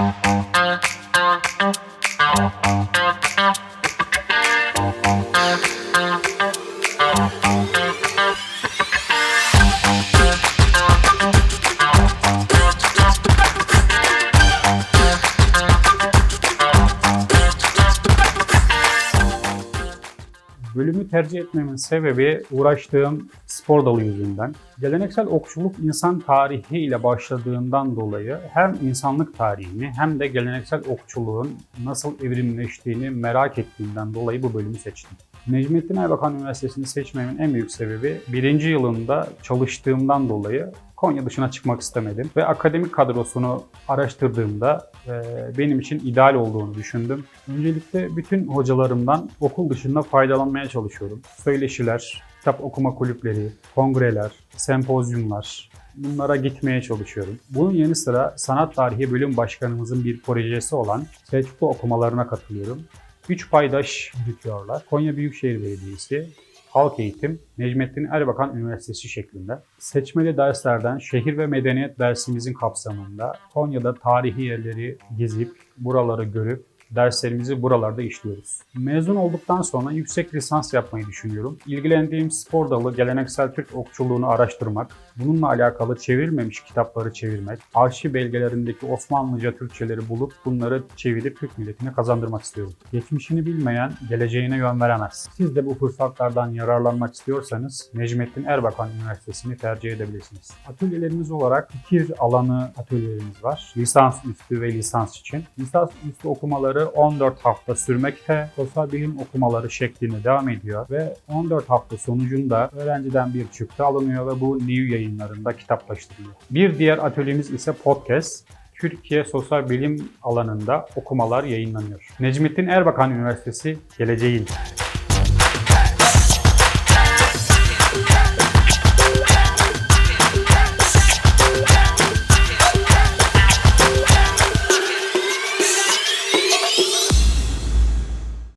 Thank you. Bölümü tercih etmemin sebebi uğraştığım spor dalı yüzünden. Geleneksel okçuluk insan tarihi ile başladığından dolayı hem insanlık tarihini hem de geleneksel okçuluğun nasıl evrimleştiğini merak ettiğimden dolayı bu bölümü seçtim. Necmettin Erbakan Üniversitesi'ni seçmemin en büyük sebebi birinci yılında çalıştığımdan dolayı Konya dışına çıkmak istemedim ve akademik kadrosunu araştırdığımda e, benim için ideal olduğunu düşündüm. Öncelikle bütün hocalarımdan okul dışında faydalanmaya çalışıyorum. Söyleşiler, kitap okuma kulüpleri, kongreler, sempozyumlar, bunlara gitmeye çalışıyorum. Bunun yanı sıra sanat tarihi bölüm başkanımızın bir projesi olan Selçuklu okumalarına katılıyorum. Üç paydaş yürütüyorlar. Konya Büyükşehir Belediyesi, Halk Eğitim, Necmettin Erbakan Üniversitesi şeklinde. Seçmeli derslerden şehir ve medeniyet dersimizin kapsamında Konya'da tarihi yerleri gezip, buraları görüp derslerimizi buralarda işliyoruz. Mezun olduktan sonra yüksek lisans yapmayı düşünüyorum. İlgilendiğim spor dalı geleneksel Türk okçuluğunu araştırmak, bununla alakalı çevrilmemiş kitapları çevirmek, arşiv belgelerindeki Osmanlıca Türkçeleri bulup bunları çevirip Türk milletine kazandırmak istiyorum. Geçmişini bilmeyen geleceğine yön veremez. Siz de bu fırsatlardan yararlanmak istiyorsanız Necmettin Erbakan Üniversitesi'ni tercih edebilirsiniz. Atölyelerimiz olarak fikir alanı atölyelerimiz var. Lisans üstü ve lisans için. Lisans üstü okumaları 14 hafta sürmekte. Sosyal bilim okumaları şeklinde devam ediyor ve 14 hafta sonucunda öğrenciden bir çıktı alınıyor ve bu New yayınlarında kitaplaştırılıyor. Bir diğer atölyemiz ise podcast. Türkiye Sosyal Bilim alanında okumalar yayınlanıyor. Necmettin Erbakan Üniversitesi geleceğin.